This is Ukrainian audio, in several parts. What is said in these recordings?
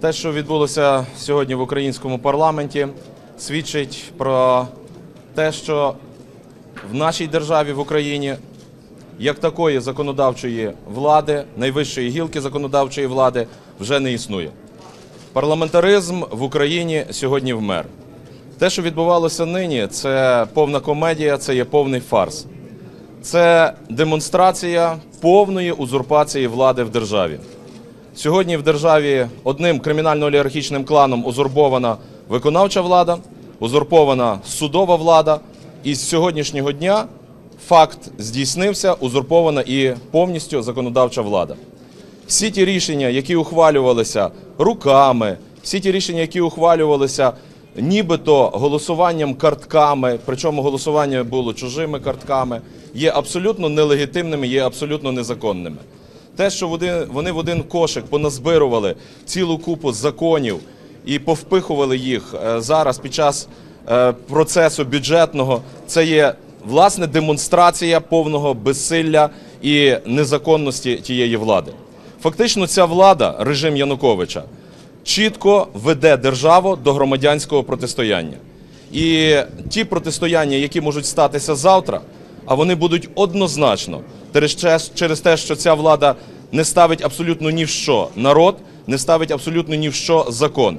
Те, що відбулося сьогодні в українському парламенті, свідчить про те, що в нашій державі в Україні як такої законодавчої влади, найвищої гілки законодавчої влади вже не існує. Парламентаризм в Україні сьогодні вмер. Те, що відбувалося нині, це повна комедія, це є повний фарс. Це демонстрація повної узурпації влади в державі. Сьогодні в державі одним кримінально-олігархічним кланом узурпована виконавча влада, узурпована судова влада, і з сьогоднішнього дня факт здійснився, узурпована і повністю законодавча влада. Всі ті рішення, які ухвалювалися руками, всі ті рішення, які ухвалювалися нібито голосуванням картками, причому голосування було чужими картками, є абсолютно нелегітимними, є абсолютно незаконними. Те, що вони, в один кошик поназбирували цілу купу законів і повпихували їх е, зараз під час е, процесу бюджетного, це є власне демонстрація повного безсилля і незаконності тієї влади. Фактично, ця влада, режим Януковича, чітко веде державу до громадянського протистояння. І ті протистояння, які можуть статися завтра, а вони будуть однозначно через те, що ця влада не ставить абсолютно ні в що народ, не ставить абсолютно ні в що закон.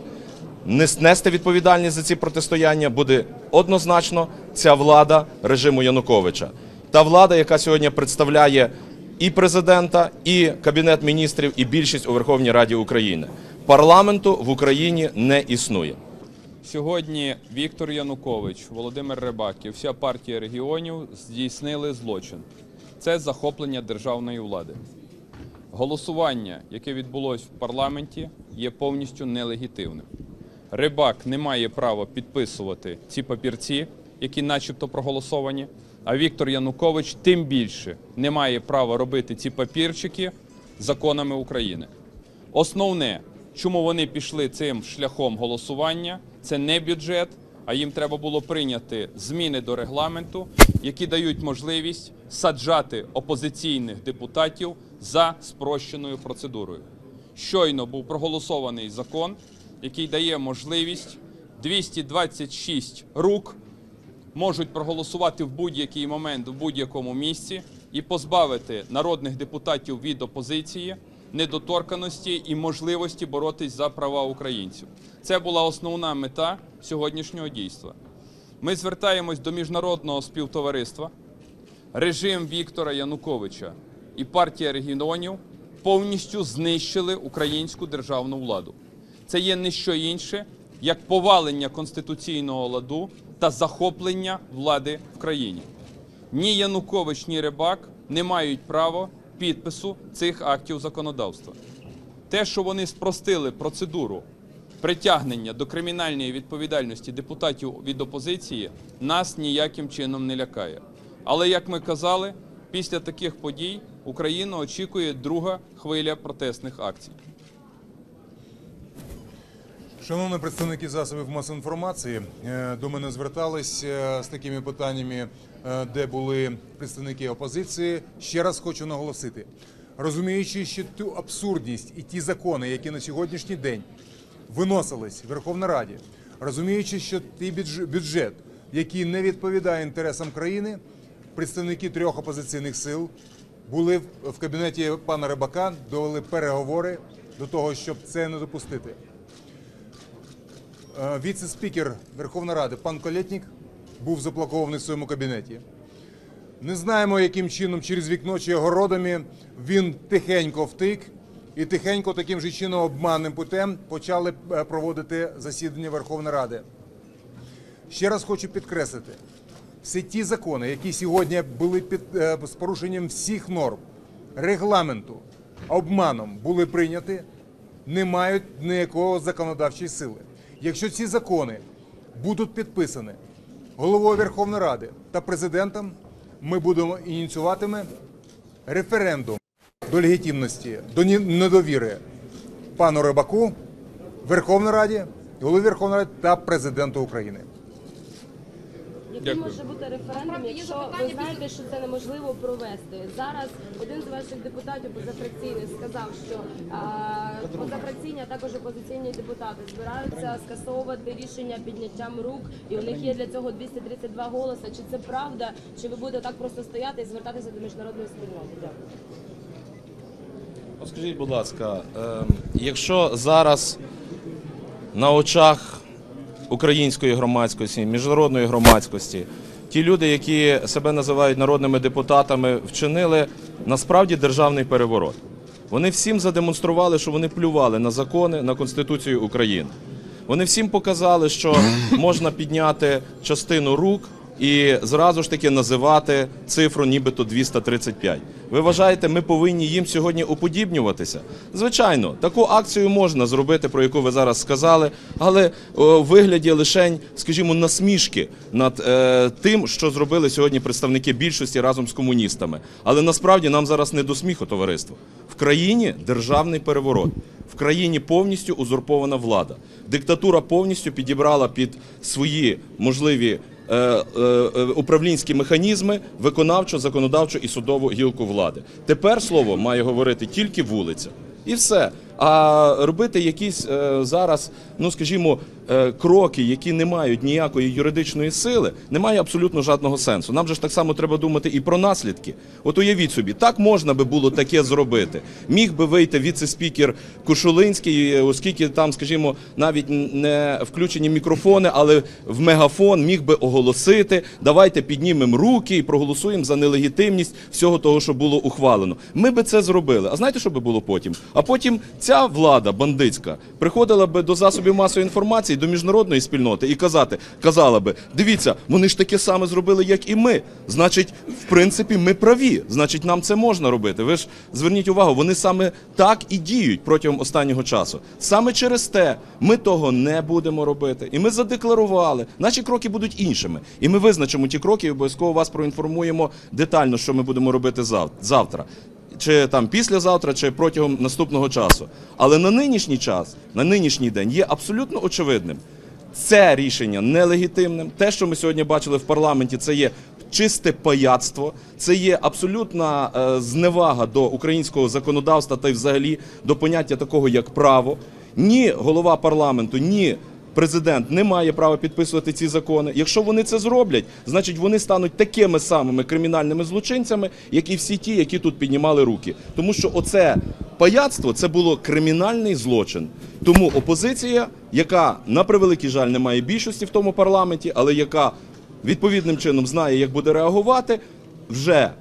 Не нести відповідальність за ці протистояння буде однозначно ця влада режиму Януковича. Та влада, яка сьогодні представляє і президента, і кабінет міністрів, і більшість у Верховній Раді України. Парламенту в Україні не існує. Сьогодні Віктор Янукович, Володимир Рибак і вся партія регіонів здійснили злочин. Це захоплення державної влади. Голосування, яке відбулось в парламенті, є повністю нелегітимним. Рибак не має права підписувати ці папірці, які начебто проголосовані. А Віктор Янукович тим більше не має права робити ці папірчики законами України. Основне, чому вони пішли цим шляхом голосування, це не бюджет, а їм треба було прийняти зміни до регламенту, які дають можливість саджати опозиційних депутатів за спрощеною процедурою. Щойно був проголосований закон, який дає можливість 226 рук можуть проголосувати в будь-який момент в будь-якому місці і позбавити народних депутатів від опозиції, недоторканості і можливості боротись за права українців. Це була основна мета сьогоднішнього дійства. Ми звертаємось до міжнародного співтовариства. Режим Віктора Януковича і партія регіонів повністю знищили українську державну владу. Це є не що інше, як повалення конституційного ладу та захоплення влади в країні. Ні Янукович, ні Рибак не мають права підпису цих актів законодавства. Те, що вони спростили процедуру притягнення до кримінальної відповідальності депутатів від опозиції, нас ніяким чином не лякає. Але як ми казали, після таких подій Україну очікує друга хвиля протестних акцій. Шановні представники засобів масової інформації, е, до мене звертались е, з такими питаннями, е, де були представники опозиції. Ще раз хочу наголосити, розуміючи, що ту абсурдність і ті закони, які на сьогоднішній день виносились в Верховній Раді, розуміючи, що той бюджет, який не відповідає інтересам країни, представники трьох опозиційних сил були в кабінеті пана Рибака, довели переговори до того, щоб це не допустити. Е, Віце-спікер Верховної Ради пан Колєтнік був заблокований в своєму кабінеті. Не знаємо, яким чином через вікно чи огородами він тихенько втик і тихенько таким же чином обманним путем почали е, проводити засідання Верховної Ради. Ще раз хочу підкреслити: всі ті закони, які сьогодні були під е, з порушенням всіх норм регламенту, обманом були прийняті, не мають ніякого законодавчої сили. Якщо ці закони будуть підписані головою Верховної Ради та президентом, ми будемо ініціюватиме референдум до легітимності, до недовіри пану Рибаку, Верховній Раді, голові Верховної Ради та президенту України. Який Дякую. може бути референдум, якщо ви знаєте, що це неможливо провести? Зараз один з ваших депутатів позафракційних сказав, що а, позафракційні, а також опозиційні депутати збираються скасовувати рішення підняттям рук, і у них є для цього 232 голоси. Чи це правда? Чи ви будете так просто стояти і звертатися до міжнародної спільноти? Дякую. Скажіть, будь ласка, е, якщо зараз на очах української громадськості, міжнародної громадськості, ті люди, які себе називають народними депутатами, вчинили насправді державний переворот. Вони всім задемонстрували, що вони плювали на закони, на Конституцію України. Вони всім показали, що можна підняти частину рук і зразу ж таки називати цифру нібито 235. Ви вважаєте, ми повинні їм сьогодні уподібнюватися? Звичайно, таку акцію можна зробити, про яку ви зараз сказали, але в вигляді лишень, скажімо, насмішки над е, тим, що зробили сьогодні представники більшості разом з комуністами. Але насправді нам зараз не до сміху, товариство. В країні державний переворот. В країні повністю узурпована влада. Диктатура повністю підібрала під свої можливі е, е, е, управлінські механізми виконавчу, законодавчу і судову гілку влади. Тепер слово має говорити тільки вулиця. І все. А робити якісь е, зараз, ну скажімо, е, кроки, які не мають ніякої юридичної сили, немає абсолютно жодного сенсу. Нам же ж так само треба думати і про наслідки. От уявіть собі, так можна би було таке зробити. Міг би вийти віце-спікер Кушулинський, е, оскільки там, скажімо, навіть не включені мікрофони, але в мегафон міг би оголосити: давайте піднімемо руки і проголосуємо за нелегітимність всього того, що було ухвалено. Ми би це зробили. А знаєте, що би було потім? А потім ця влада бандитська приходила би до засобів масової інформації, до міжнародної спільноти і казати, казала би: дивіться, вони ж таке саме зробили, як і ми. Значить, в принципі, ми праві. Значить, нам це можна робити. Ви ж зверніть увагу, вони саме так і діють протягом останнього часу. Саме через те ми того не будемо робити. І ми задекларували. Наші кроки будуть іншими. І ми визначимо ті кроки, і обов'язково вас проінформуємо детально, що ми будемо робити зав- завтра. Чи там післязавтра, чи протягом наступного часу. Але на нинішній час, на нинішній день є абсолютно очевидним. Це рішення нелегітимним. Те, що ми сьогодні бачили в парламенті, це є чисте паяцтво, це є абсолютна е, зневага до українського законодавства та й взагалі до поняття такого як право. Ні голова парламенту, ні президент не має права підписувати ці закони. Якщо вони це зроблять, значить вони стануть такими самими кримінальними злочинцями, як і всі ті, які тут піднімали руки. Тому що оце паяцтво це було кримінальний злочин. Тому опозиція, яка на превеликий жаль не має більшості в тому парламенті, але яка відповідним чином знає, як буде реагувати, вже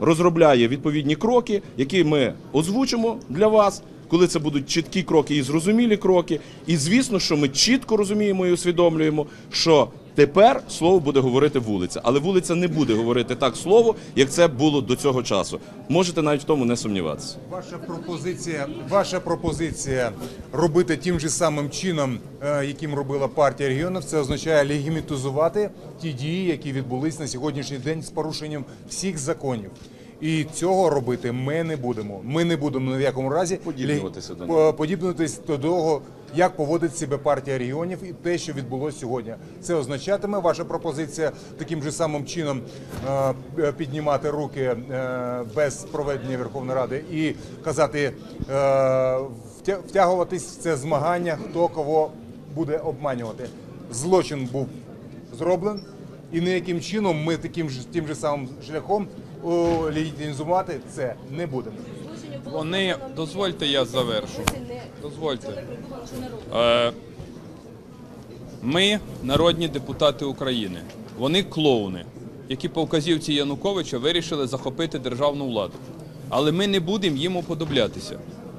розробляє відповідні кроки, які ми озвучимо для вас. Коли це будуть чіткі кроки і зрозумілі кроки, і звісно, що ми чітко розуміємо і усвідомлюємо, що тепер слово буде говорити вулиця, але вулиця не буде говорити так слово, як це було до цього часу. Можете навіть в тому не сумніватися. Ваша пропозиція, ваша пропозиція робити тим же самим чином, е, яким робила партія регіонів, це означає легімітизувати ті дії, які відбулись на сьогоднішній день з порушенням всіх законів. І цього робити ми не будемо. Ми не будемо ні в якому разі Подібнюватися до лег- них. по- подібнутись до того, як поводить себе партія регіонів і те, що відбулося сьогодні. Це означатиме ваша пропозиція таким же самим чином е, е, піднімати руки е, без проведення Верховної Ради і казати втя- втягуватись в це змагання, хто кого буде обманювати. Злочин був зроблений, і ніяким чином ми таким же тим же самим шляхом легітимізувати це не будемо. Вони дозвольте, я завершу. Дозвольте. Е, Ми народні депутати України. Вони клоуни, які по вказівці Януковича вирішили захопити державну владу. Але ми не будемо їм уподоблятися.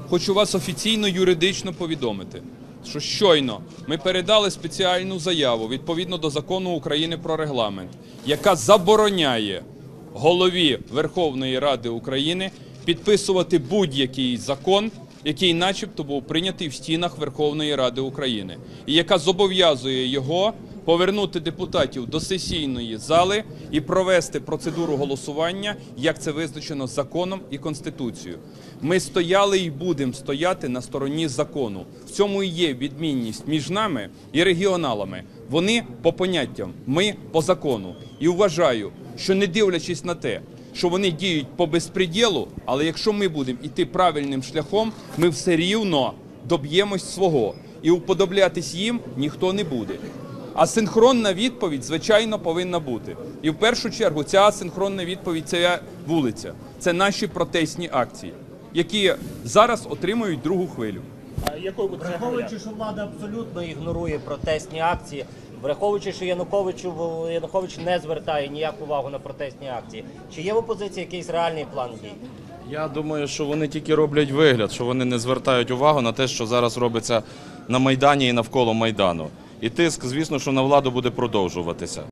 Хочу вас офіційно юридично повідомити, що щойно ми передали спеціальну заяву відповідно до закону України про регламент, яка забороняє голові Верховної Ради України підписувати будь-який закон, який, начебто, був прийнятий в стінах Верховної Ради України, і яка зобов'язує його повернути депутатів до сесійної зали і провести процедуру голосування, як це визначено законом і конституцією. Ми стояли і будемо стояти на стороні закону. В цьому і є відмінність між нами і регіоналами. Вони по поняттям, ми по закону. І вважаю, що не дивлячись на те, що вони діють по безпреділу, але якщо ми будемо йти правильним шляхом, ми все рівно доб'ємось свого. І уподоблятись їм ніхто не буде. А синхронна відповідь, звичайно, повинна бути. І в першу чергу ця синхронна відповідь це вулиця, це наші протестні акції, які зараз отримують другу хвилю. А якою буде Враховуючи, що влада абсолютно ігнорує протестні акції, враховуючи, що Януковичу Янукович не звертає ніяку увагу на протестні акції, чи є в опозиції якийсь реальний план дій? Я думаю, що вони тільки роблять вигляд, що вони не звертають увагу на те, що зараз робиться на Майдані і навколо Майдану. І тиск, звісно, що на владу буде продовжуватися.